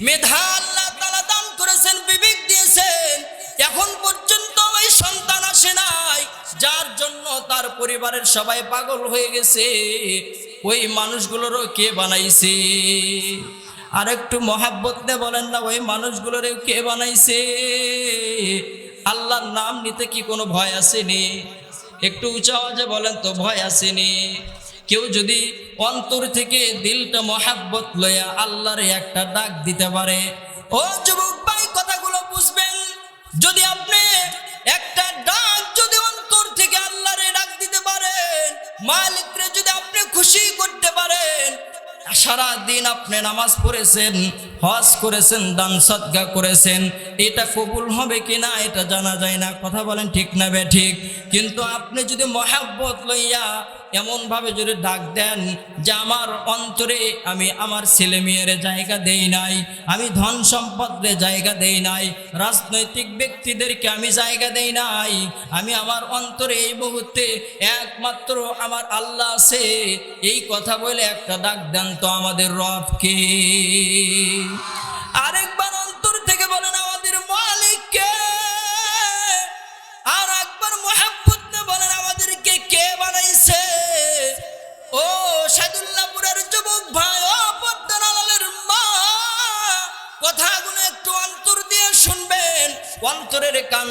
মেধা আল্লাহ তালা দান করেছেন, বিবেক দিয়েছেন। এখন পর্যন্ত ওই সন্তান আসে নাই, যার জন্য তার পরিবারের সবাই পাগল হয়ে গেছে। ওই মানুষগুলোরও কে বানাইছে? আর একটু মহাব্বত বলেন না, ওই মানুষগুলোরে কে বানাইছে? আল্লাহর নাম নিতে কি কোনো ভয় আসেনি? একটু উঁচা আওয়াজে বলেন তো, ভয় আসেনি? কেউ যদি অন্তর থেকে দিলটা মহাব্বত লইয়া আল্লাহর একটা ডাক দিতে পারে, ও যুবক ভাই, কথাগুলো বুঝবেন? যদি আপনি একটা ডাক যদি অন্তর থেকে আল্লাহরে ডাক দিতে পারেন, মালিকরে যদি আপনি খুশি করতে পারেন সারা দিন আপনি নামাজ পড়েছেন, হজ করেছেন, দান সদ্গা করেছেন, এটা কবুল হবে কিনা এটা জানা যায় না। কথা বলেন ঠিক না বে ঠিক? কিন্তু আপনি যদি মহাব্বত লইয়া এমনভাবে যদি ডাক দেন যে আমার অন্তরে আমি আমার ছেলে মেয়ের জায়গা দেই নাই, আমি ধন সম্পদে জায়গা দেই নাই, রাজনৈতিক ব্যক্তিদেরকে আমি জায়গা দেই নাই, আমি আমার অন্তরে এই মুহূর্তে একমাত্র আমার আল্লাহ আছে, এই কথা বলে একটা ডাক দেন তো আমাদের রবকে। আরেকবার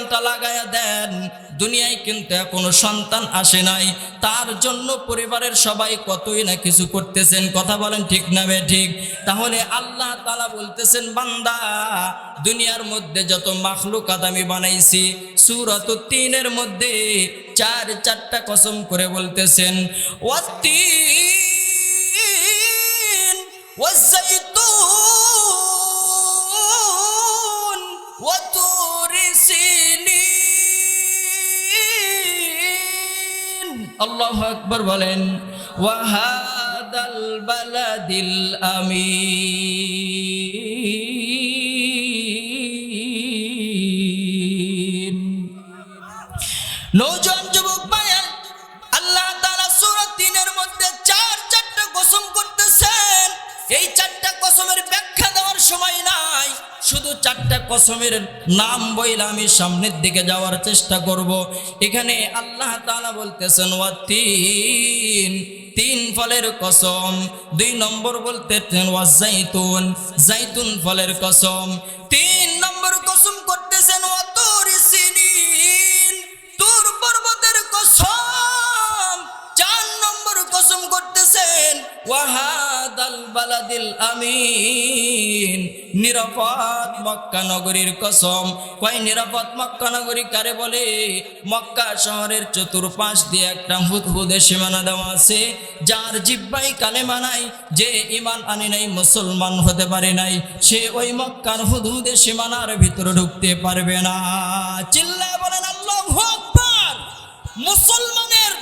অন্তরের কানটা লাগায়া দেন। দুনিয়ায় কিন্তু এখনও সন্তান আসে নাই। তার জন্য পরিবারের সবাই কতই না কিছু করতেছেন, কথা বলেন ঠিক না বে ঠিক? তাহলে আল্লাহ তালা বলতেছেন, বান্দা, দুনিয়ার মধ্যে যত মাখলুকাত আমি বানাইছি সুরত তিনের মধ্যে চার চারটা কসম করে বলতেছেন ওয়াতিন আল্লাহ আকবর বলেন ওয়াহাদাল বালাদিল আমি কসমের নাম বইলে আমি সামনের দিকে যাওয়ার চেষ্টা করব। এখানে আল্লাহ তাআলা বলতেছেন, ওয়া তিন তিন ফলের কসম, দুই নম্বর বলতেছেন, ওয়া জাইতুন ফলের কসম। তিন নম্বর কসম করতেছেন, ওয়া তুর সিনিন, তুর পর্বতের কসম। চার নম্বর কসম করতেছেন আমিন। নিরাপদ মক্কা নগরীর কসম। কয় নিরাপদ মক্কা নগরী কারে বলে? মক্কা শহরের চতুর্পাশ দিয়ে একটা হুদহুদে সীমানা দেওয়া আছে, যার জিব্বাই কালেমা নাই, যে ইমান আনে নাই, মুসলমান হতে পারে নাই, সে ওই মক্কার হুদহুদে সীমানার ভিতরে ঢুকতে পারবে না। চিল্লায় বলেন, আল্লাহ মুসলমানের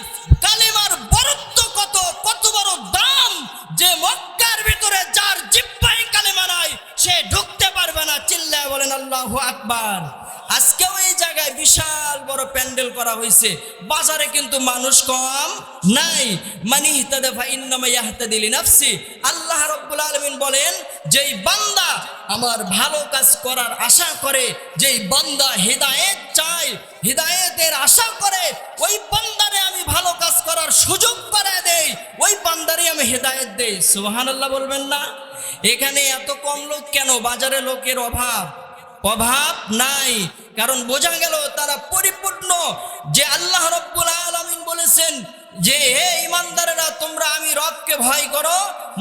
বিশাল বড় প্যান্ডেল করা হয়েছে। বাজারে কিন্তু মানুষ কম নাই। মানি হিতাদে ফাইন্নামা ইয়াহতাদিলি নাফসি আল্লাহ রাব্বুল আলামিন বলেন, যেই বান্দা আমার ভালো কাজ করার আশা করে, যেই বান্দা হেদায়েত চায়, হৃদায়তের আশা করে, ওই বান্দারে আমি ভালো কাজ করার সুযোগ করে দেই, ওই বান্দারে আমি হেদায়েত দেই। সুবহানাল্লাহ বলবেন না। এখানে এত কম লোক কেন? বাজারে লোকের অভাব। অভাব নাই। কারণ বোঝা গেল তারা পরিপূর্ণ যে আল্লাহ রব্বুল আলামিন বলেছেন যে, হে ইমানদারেরা তোমরা আমি রবকে ভয় করো।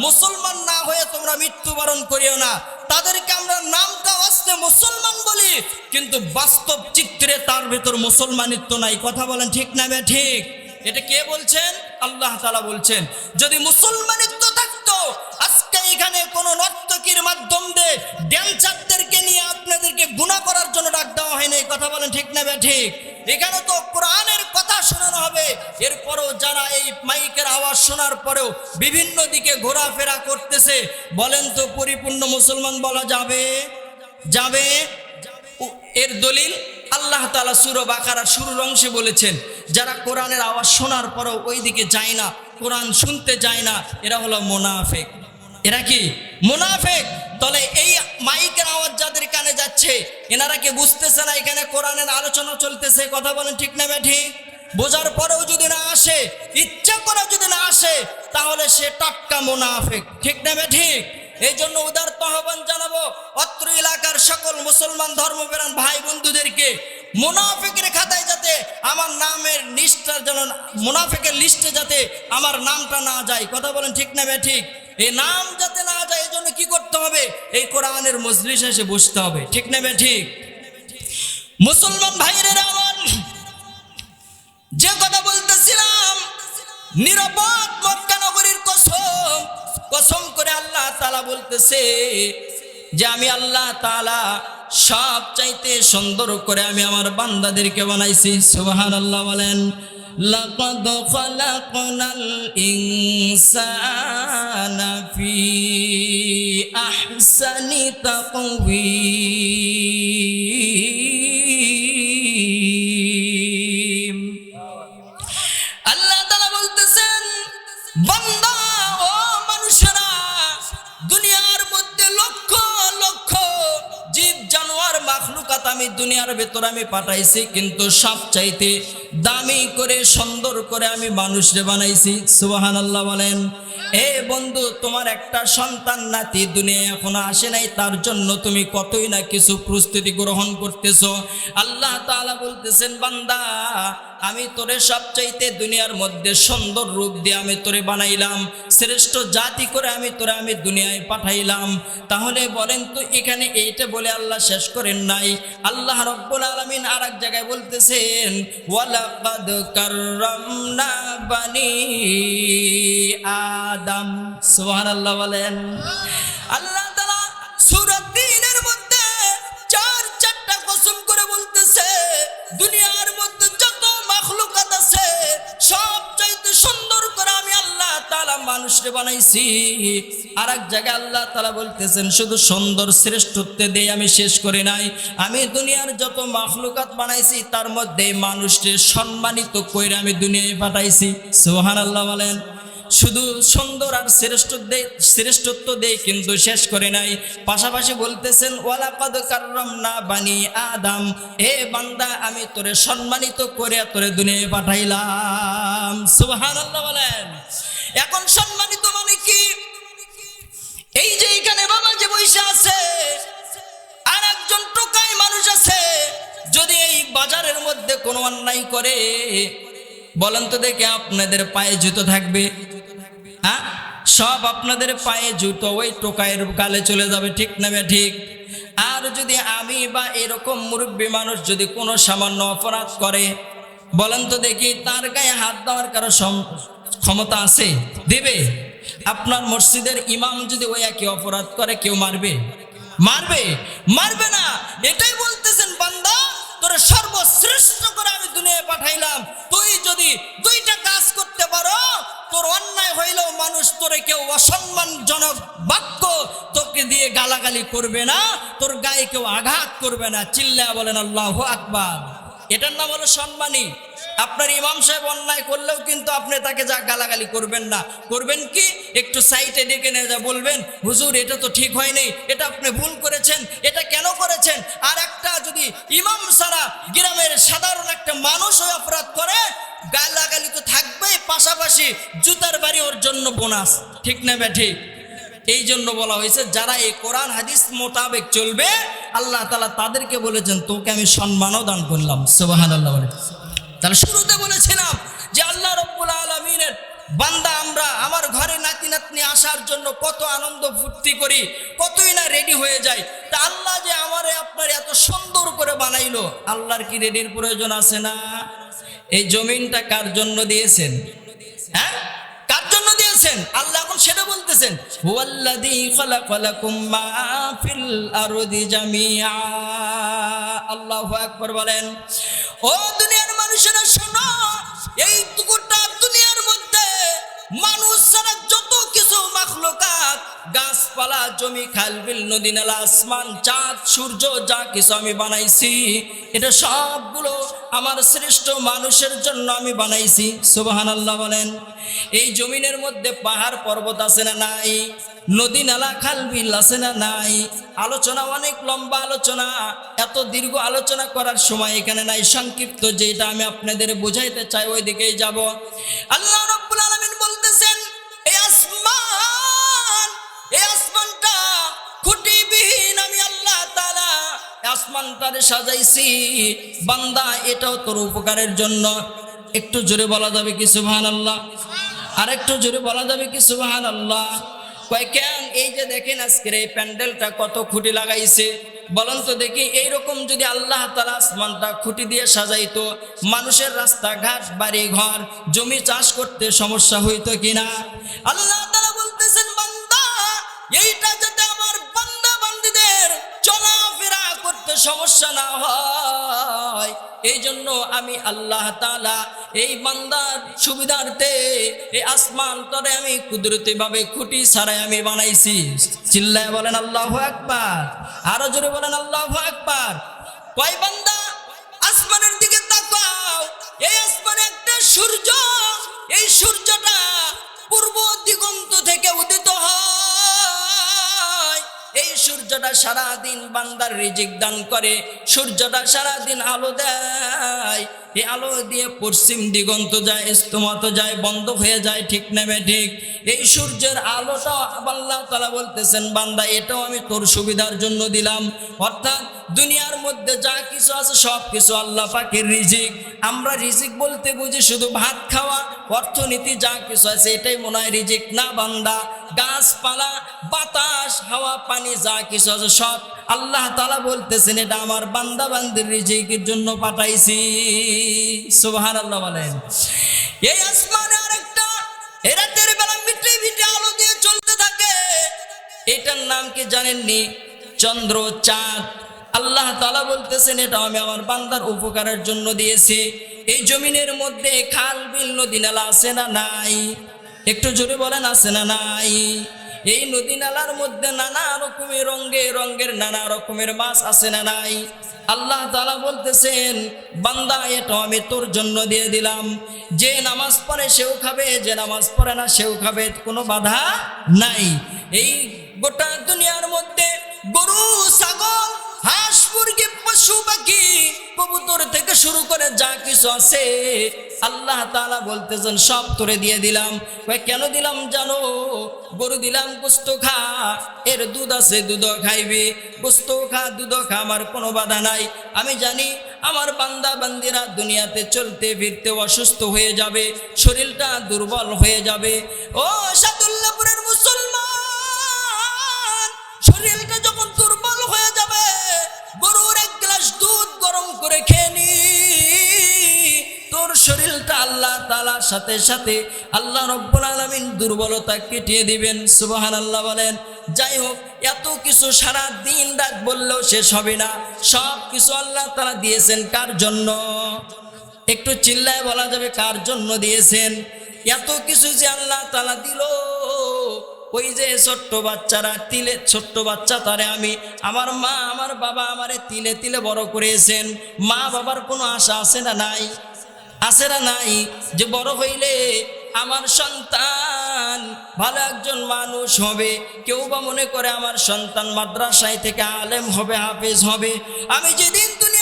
মুসলমান না হয়ে তোমরা মৃত্যুবরণ করিও না। তাদেরকে আমরা নামটা আসতে মুসলমান বলি, কিন্তু বাস্তব চিত্রে তার ভেতর মুসলমানিত্ব নাই। কথা বলেন ঠিক না বে ঠিক? এটা কে বলছেন? আল্লাহ তালা বলছেন, যদি মুসলমানিত্ব থাকতো, আজকে এখানে কোনো নর্তকীর মাধ্যম দিয়ে ড্যান্সারদেরকে হয়নি কথা বলেন ঠিক না ঠিক? এখানে তো কোরআনের কথা শোনানো হবে। এরপরও যারা এই মাইকের আওয়াজ শোনার পরেও বিভিন্ন দিকে ঘোরাফেরা করতেছে, বলেন তো পরিপূর্ণ মুসলমান বলা যাবে? যাবে? এর দলিল আল্লাহ তালা সুর বাকারার শুরুর অংশে বলেছেন, যারা কোরআনের আওয়াজ শোনার পরেও ওই দিকে যায় না, কোরআন শুনতে যায় না, এরা হলো মোনাফেক। এরা কি? মোনাফেক। তাহলে এই মাইকের আওয়াজ যাদের কানে যাচ্ছে, এনারা কি বুঝতেছে না এখানে কোরআনের আলোচনা চলতেছে? কথা বলেন ঠিক না ঠিক বোঝার পরেও যদি না আসে, ইচ্ছা করে যদি না আসে, তাহলে সে টাটকা মোনাফেক। ঠিক না ঠিক এই জন্য উদার আহ্বান জানাব, অত্র এলাকার সকল মুসলমান ধর্মপ্রাণ ভাই বন্ধুদেরকে, মুনাফিকের খাতায় যাতে আমার নামের লিস্টটা যেন মুনাফিকের লিস্টে যাতে আমার নামটা না যায়। কথা বলেন ঠিক না ঠিক এই নাম যাতে হবে এই কোরআনের মজলিস এসে বসতে হবে ঠিক না ঠিক মুসলমান ভাইয়ের আমার যে কথা বলতেছিলাম নিরাপদ মক্কা নগরীর কসম কসম করে আল্লাহ তালা বলতেছে যে আমি আল্লাহ তালা সব চাইতে সুন্দর করে আমি আমার বান্দাদেরকে বানাইছি সুবাহান আল্লাহ বলেন لقد خلقنا الإنسان في أحسن تقويم আল্লাহ তালা বলতেছেন বান্দা ও মানুষেরা দুনিয়ার মধ্যে লক্ষ লক্ষ জীব জানোয়ার মাখলুকাত আমি দুনিয়ার ভেতর আমি পাঠাইছি কিন্তু সব চাইতে দামি করে সুন্দর করে আমি মানুষরে বানাইছি সুবাহান আল্লাহ বলেন এ বন্ধু, তোমার একটা সন্তান নাতি দুনিয়া এখনও আসে নাই, তার জন্য তুমি কতই না কিছু প্রস্তুতি গ্রহণ করতেছো? আল্লাহ তাআলা বলতেছেন, বান্দা, আমি তোরে সবচাইতে দুনিয়ার মধ্যে সুন্দর রূপ দিয়ে আমি তোরে বানাইলাম, শ্রেষ্ঠ জাতি করে আমি তোরে আমি দুনিয়ায় পাঠাইলাম। তাহলে বলেন তো, এখানে এইটা বলে আল্লাহ শেষ করেন নাই। আল্লাহ রব্বুল আলামিন আর এক জায়গায় বলতেছেন, ওয়ালাকাদ কাররামনা বানি আদম, সুবহানাল্লাহ বলেন, আল্লাহ তাআলা সূরা তিনের মধ্যে চার চারটা কসম করে বলতেছে, দুনিয়ার মধ্যে যত মাখলুকাত আছে, সব চাইতে সুন্দর করে আমি আল্লাহ তাআলা মানুষকে বানাইছি। আর এক জায়গায় আল্লাহ তাআলা বলতেছেন, শুধু সুন্দর শ্রেষ্ঠত্বে দিয়ে আমি শেষ করি নাই। আমি দুনিয়ার যত মাখলুকাত বানাইছি, তার মধ্যে মানুষকে সম্মানিত কইরা আমি দুনিয়ায় পাঠাইছি। সুবহানাল্লাহ বলেন। শুধু সুন্দর আর শ্রেষ্ঠ দে শ্রেষ্ঠত্ব দেয় কিন্তু শেষ করে নাই। পাশাপাশি বলতেছেন, ওয়ালাকাদ কাররাম না বানি আদম। হে বান্দা, আমি তোরে সম্মানিত করে তোরে দুনিয়ায় পাঠাইলাম। সুবহানাল্লাহ বলেন। এখন সম্মানিত মানে কি? এই যে এখানে বাবা যে বৈশা আছে আর একজন টোকাই মানুষ আছে, যদি এই বাজারের মধ্যে কোনো অন্যায় করে, বলেন তো দেখে আপনাদের পায়ে জুতো থাকবে। হ্যাঁ? সব আপনাদের পায়ে জুতো, ওই টোকায়ের গালে চলে যাবে, ঠিক না ঠিক? আর যদি আমি বা এরকম মুরব্বী মানুষ যদি কোনো সামান্য অপরাধ করে, বলেন তো দেখি, তার গায়ে হাত দেওয়ার কারও ক্ষমতা আছে? দেবে? আপনার মসজিদের ইমাম যদি ওই একই অপরাধ করে, কেউ মারবে? মারবে? মারবে না! এটাই বলতেছেন বান্দা! তোরা সর্বশ্রেষ্ঠ করে আমি দুনিয়ায় পাঠাইলাম। তুই যদি দুইটা কাজ করতে পারো, তোর অন্যায় হইলেও মানুষ তোরে কেউ অসম্মানজনক বাক্য তোকে দিয়ে গালাগালি করবে না, তোর গায়ে কেউ আঘাত করবে না। চিল্লা বলেন, আল্লাহ আকবার। এটার নাম হলো সম্মানী। আপনার ইমাম সাহেব অন্যায় করলেও কিন্তু আপনি তাকে যা গালাগালি করবেন না। করবেন কি? একটু সাইটে ডেকে নিয়ে যা বলবেন, হুজুর, এটা তো ঠিক হয়নি। এটা আপনি ভুল করেছেন। এটা কেন করেছেন? আর একটা যদি ইমাম সারা গ্রামের সাধারণ একটা মানুষ ওই অপরাধ করে, গালাগালি তো থাকবেই, পাশাপাশি জুতার বাড়ি ওর জন্য বোনাস। ঠিক না ঠিক? এই জন্য বলা হয়েছে, যারা এই কোরআন, হাদিস মোতাবেক চলবে, আল্লাহ তালা তাদেরকে বলেছেন, তোকে আমি সম্মানও দান করলাম। সোবাহান আল্লাহ তাহলে শুরুতে বলেছিলাম যে আল্লাহ রব্বুল আলমিনের বান্দা আমরা, আমার ঘরে নাতি নাতনি আসার জন্য কত আনন্দ ফুর্তি করি, কতই না রেডি হয়ে যায় তা আল্লাহ যে আমারে আপনার এত সুন্দর করে বানাইলো, আল্লাহর কি রেডির প্রয়োজন আছে না? এই জমিনটা কার জন্য দিয়েছেন? হ্যাঁ? কার জন্য দিয়েছেন? আল্লাহ এখন সেটা বলতেছেন আল্লাহু বলেন, ও শোনো এই গোটা দুনিয়ার মধ্যে মানুষ ছাড়া যত কিছু মাখলুকাত, গাছপালা, জমি খালবিল নদী, নালা, আসমান, চাঁদ, সূর্য, যা কিছু আমি বানাইছি, এটা সবগুলো আমার শ্রেষ্ঠ মানুষের জন্য আমি বানাইছি। সুবাহান আল্লাহ বলেন, এই জমিনের মধ্যে পাহাড় পর্বত আছে না নাই? নদী নালা, খাল বিল আছে না নাই? আলোচনা অনেক লম্বা আলোচনা। এত দীর্ঘ আলোচনা করার সময় এখানে নাই। সংক্ষিপ্ত যেটা আমি আপনাদের বুঝাইতে চাই ওই দিকেই যাব। আল্লাহ রব্বুল আলামিন বলতেছেন এই আসমান এই আসমানটা আমি আল্লাহ তাআলা আসমানটারে সাজাইছি। বান্দা, এটাও তোর উপকারের জন্য। একটু জোরে বলা যাবে কি সুবহানাল্লাহ? আর একটু জোরে বলা যাবে কি সুবহানাল্লাহ? কয় এই যে দেখেন আজকের এই প্যান্ডেলটা কত খুঁটি লাগাইছে? বলেন তো দেখি, এইরকম যদি আল্লাহ তালা আসমানটা খুঁটি দিয়ে সাজাইতো, মানুষের রাস্তা ঘাট বাড়ি ঘর জমি চাষ করতে সমস্যা হইতো কিনা? আল্লাহ তালা বলতেছেন, বান্দা, এইটা যাতে করতে সমস্যা না হয়। এই জন্য আমি আল্লাহ তালা এই বান্দার সুবিধার্থে এই আসমান তরে আমি কুদরতি ভাবে খুঁটি ছাড়াই আমি বানাইছি। চিল্লায় বলেন আল্লাহ আকবার, আরও জোরে বলেন আল্লাহ আকবার। কয় বান্দা, আসমানের দিকে তাকাও। এই আসমানে একটা সূর্য, এই সূর্যটা পূর্ব দিগন্ত থেকে উদিত হয়। এই সূর্যটা সারা দিন বান্দার রিজিক দান করে, সূর্যটা সারা দিন আলো দেয়। এই আলো দিয়ে পশ্চিম দিগন্ত যায় ইস্তমত যায়, বন্ধ হয়ে যায়, ঠিক নেমে ঠিক? এই সূর্যের আলোটা আল্লাহ তালা বলতেছেন, বান্দা, এটাও আমি তোর সুবিধার জন্য দিলাম। অর্থাৎ দুনিয়ার মধ্যে যা কিছু আছে সব কিছু আল্লাহ পাকের রিজিক। আমরা রিজিক বলতে বুঝি শুধু ভাত খাওয়া, অর্থনীতি যা কিছু আছে, এটাই মনে হয় রিজিক। না বান্দা, গাছপালা, বাতাস, হাওয়া, পানি যা কিছু আছে সব আল্লাহ তালা বলতেছেন, এটা আমার বান্দা বান্দির রিজিকের জন্য পাঠাইছি। সুবহান আল্লাহ বলেন। এই আসমানে আরেকটা এ রাতের বেলা মিটে মিটে আলো দিয়ে চলতে থাকে। এটার নাম কি জানেননি? চন্দ্র চাঁদ আল্লাহ তালা বলতেছেন, এটা আমি আমার বান্দার উপকারের জন্য দিয়েছি। এই জমিনের মধ্যে খাল, বিল, নদী নালা আছে না নাই? একটু জোরে বলেন, আছে না নাই? এই নদী নালার মধ্যে নানা রকমের রঙে, রঙের নানা রকমের মাছ আছে না নাই? আল্লাহ তালা বলতেছেন, বান্দা এটা আমি তোর জন্য দিয়ে দিলাম। যে নামাজ পড়ে সেও খাবে, যে নামাজ পড়ে না সেও খাবে, কোনো বাধা নাই। এই গোটা দুনিয়ার মধ্যে গরু, ছাগল কবুতর থেকে শুরু করে যা কিছু আছে, আল্লাহ তাআলা বলতেছেন, সব তোরে দিয়ে দিলাম। কেন দিলাম জানো? গরু দিলাম, গোস্ত খা। এর দুধ আছে, দুধ খাইবি। গোস্ত খা, দুধ খা, আমার কোনো বাধা নাই। আমি জানি, আমার বান্দা, বান্দিরা দুনিয়াতে চলতে ফিরতে অসুস্থ হয়ে যাবে, শরীরটা দুর্বল হয়ে যাবে। ও সাদুল্লাপুরের মুসলমান! আল্লাহ তালার সাথে সাথে আল্লাহ রব্বুল আলমিন দুর্বলতা কেটিয়ে দিবেন সুবাহান আল্লাহ বলেন। যাই হোক, এত কিছু সারা দিন রাত বললেও শেষ হবে না। সব কিছু আল্লাহ তালা দিয়েছেন কার জন্য? একটু চিল্লায় বলা যাবে কার জন্য দিয়েছেন? এত কিছু যে আল্লাহ তালা দিল। ওই যে ছোট্ট বাচ্চারা, তিলে, ছোট্ট বাচ্চা তারে আমি, আমার মা, আমার বাবা আমারে তিলে তিলে বড় করেছেন। মা বাবার কোনো আশা আছে না নাই? না নাই? যে বড় হইলে আমার সন্তান ভালো একজন মানুষ হবে। কেউ বা মনে করে আমার সন্তান মাদ্রাসায় থেকে আলেম হবে, হাফেজ হবে। আমি যেদিন দুনিয়ার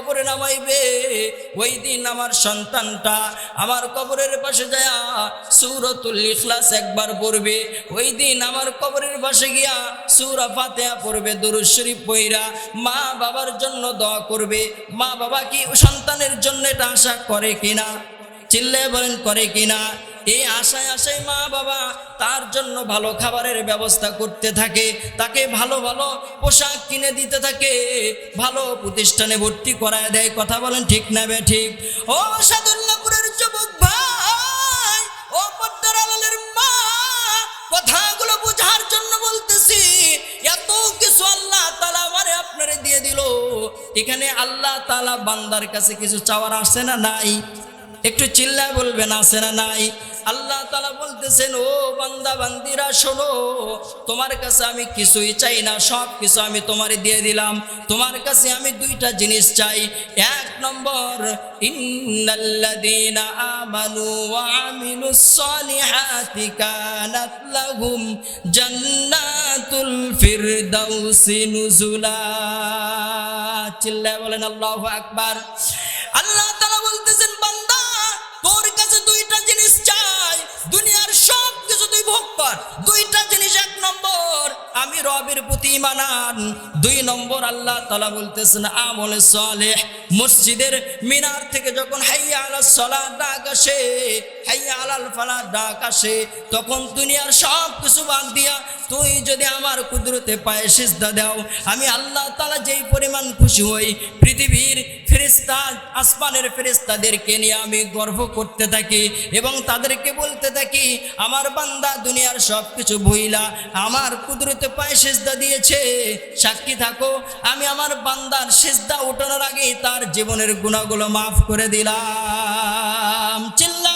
কবরে নামাইবে। ওই দিন আমার সন্তানটা আমার কবরের পাশে যায় সুরতুল ইখলাস একবার পড়বে। ওই দিন আমার কবরের পাশে গিয়া সুরা ফাতেহা পড়বে, দরুদ পইরা মা বাবার জন্য দোয়া করবে। মা বাবা কি সন্তানের জন্য এটা আশা করে কিনা? চিল্লে বলেন, করে কিনা? এই আশায় আশায় মা বাবা তার জন্য ভালো খাবারের ব্যবস্থা করতে থাকে, তাকে ভালো ভালো পোশাক কিনে দিতে থাকে, ভালো প্রতিষ্ঠানে ভর্তি করায় দেয়, কথা বলেন ঠিক না বে ঠিক? ও সাদুল্লাপুরের যুবক ভাই, ও পদ্মার আলালের মা, কথাগুলো বোঝার জন্য বলতেছি, এত কিছু আল্লাহ তালা আমারে আপনারে দিয়ে দিল। এখানে আল্লাহ তালা বান্দার কাছে কিছু চাওয়ার আসে না নাই? একটু চিল্লায় বলবেন আসে না নাই? আল্লাহ তালা বলতেছেন, ও বান্দা, বান্দিরা, শোনো, তোমার কাছে আমি কিছুই চাই না সব কিছু আমি তোমার দিয়ে দিলাম। তোমার কাছে আমি দুইটা জিনিস চাই। এক নম্বর আমানু আকবার। আল্লাহ তাআলা বলতেছেন, বান্দা, তোর কাছে দুইটা জিনিস চাই। ভোগ কর। দুইটা জিনিস এক নম্বর আমি রবের প্রতি মানান দুই নম্বর আল্লাহ তালা বলতেছেন, আমলে সালেহ। মসজিদের মিনার থেকে যখন হাইয়া আলাল সলা ডাক আসে, হাইয়া আলাল ফালা ডাক আসে, তখন দুনিয়ার সব কিছু বাদ দিয়া তুই যদি আমার কুদরতে পায়ে সিজদা দাও, আমি আল্লাহ তালা যেই পরিমাণ খুশি হই, পৃথিবীর ফেরিস্তা আসমানের ফেরিস্তাদেরকে নিয়ে আমি গর্ব করতে থাকি এবং তাদেরকে বলতে থাকি, আমার বান্দা দুনিয়ার সব কিছু ভুইলা, আমার কুদরতে পায়ে সেজদা দিয়েছে। সাক্ষী থাকো, আমি আমার বান্দার সেজদা উঠানোর আগে তার জীবনের গুণাগুলো মাফ করে দিলাম। চিল্লা